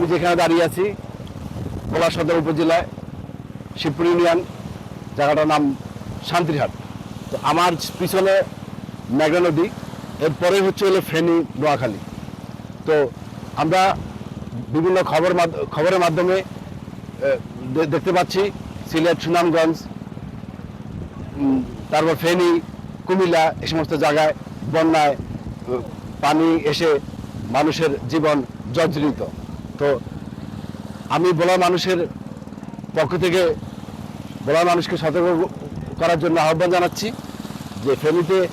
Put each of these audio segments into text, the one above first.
আমি যেখানে দাঁড়িয়ে আছি ভোলা সদর উপজেলায় শিবপুর ইউনিয়ন, জায়গাটার নাম শান্তিরহাট। তো আমার পিছনে মেঘনা নদী, এরপরে হচ্ছে হলো ফেনী, নোয়াখালী। তো আমরা বিভিন্ন খবর খবরের মাধ্যমে দেখতে পাচ্ছি, সিলেট, সুনামগঞ্জ তারপর ফেনী, কুমিল্লা, এ সমস্ত জায়গায় বন্যায় পানি এসে মানুষের জীবন জর্জরিত। তো আমি বলা মানুষের পক্ষ থেকে বলা মানুষকে সতর্ক করার জন্য আহ্বান জানাচ্ছি যে ফেনীতে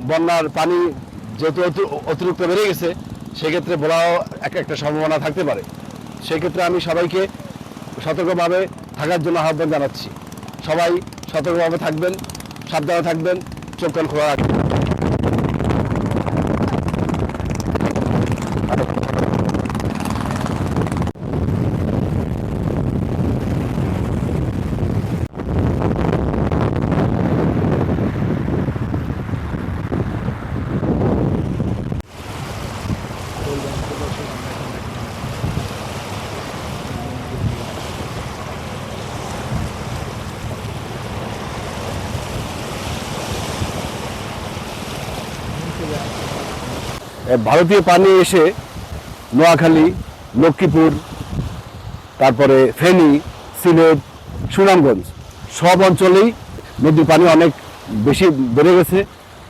বন্যার পানি যেহেতু অতি- অতিরিক্ত বেড়ে গেছে, সেক্ষেত্রে বলাও এক একটা সম্ভাবনা থাকতে পারে। সেক্ষেত্রে আমি সবাইকে সতর্কভাবে থাকার জন্য আহ্বান জানাচ্ছি। সবাই সতর্কভাবে থাকবেন, সাবধানে থাকবেন, চোখ খোলা রাখবেন এ, ভারতীয় পানি এসে নোয়াখালী, লক্ষ্মীপুর, তারপরে ফেনী, সিলেট, সুনামগঞ্জ, সব অঞ্চলেই নদীর পানি অনেক বেশি বেড়ে গেছে।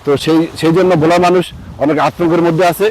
তো সেই সেই জন্য ভোলা মানুষ অনেক আতঙ্কের মধ্যে আছে।